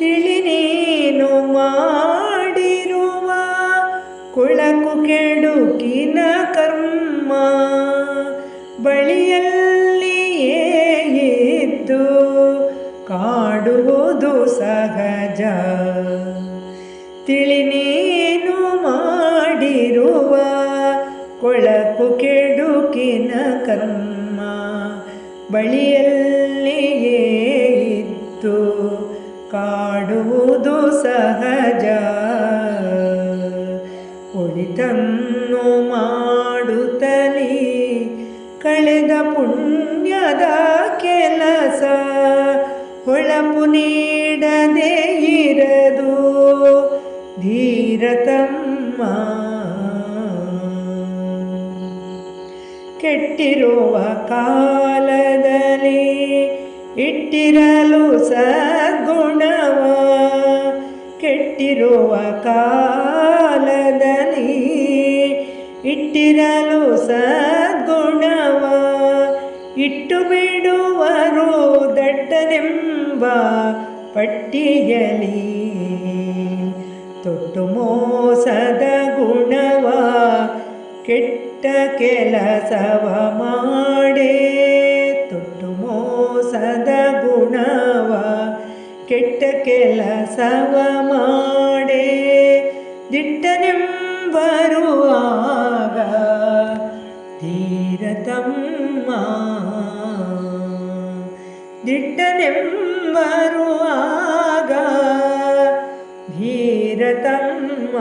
ತಿಳಿ ನೀನು ಮಾಡಿರುವ ಕೊಳಕು ಕೆಡುಕಿನ ಕರ್ಮ ಬಳಿಯಲ್ಲಿಯೇ ಇದ್ದು ಕಾಡುವುದು ಸಹಜ. ತಿಳಿನೇನು ಮಾಡಿರುವ ಕೊಳಕು ಕೆಡುಕಿನ ಕರ್ಮ ಬಳಿಯಲ್ಲಿಯೇ ಇದ್ದು ಕಾಡುವುದು ಸಹಜ. ಒಳಿತನ್ನು ಮಾಡುತ್ತಲೇ ಕಳೆದ ಪುಣ್ಯದ ಕೆಲಸ. ಹೊಳಪು ನೀಡದೆ ಇರದು ಧೀರತಮ್ಮ. ಕೆಟ್ಟಿರುವ ಕಾಲದಲ್ಲಿ ಇಟ್ಟಿರಲು ಸದ್ಗುಣವ, ಕೆಟ್ಟಿರುವ ಕಾಲದಲ್ಲಿ ಇಟ್ಟಿರಲು ಸದ್ಗುಣವ ಇಟ್ಟು ಬಿಡುವರು ದಟ್ಟನೆಂಬ ಪಟ್ಟಿಯಲಿ ತೊಟ್ಟು ಮೋಸದ ಗುಣವ, ಕೆಟ್ಟ ಕೆಲಸವ ಮಾಡೇ. ಸದಗುಣವ ಕೆಟ್ಟ ಕೆಲಸವ ಮಾಡೇ ದಿಟ್ಟನೆಂಬರುವಾಗ ಧೀರತಮ್ಮ ದಿಟ್ಟನೆಂಬರುವಾಗ ಧೀರತಮ್ಮ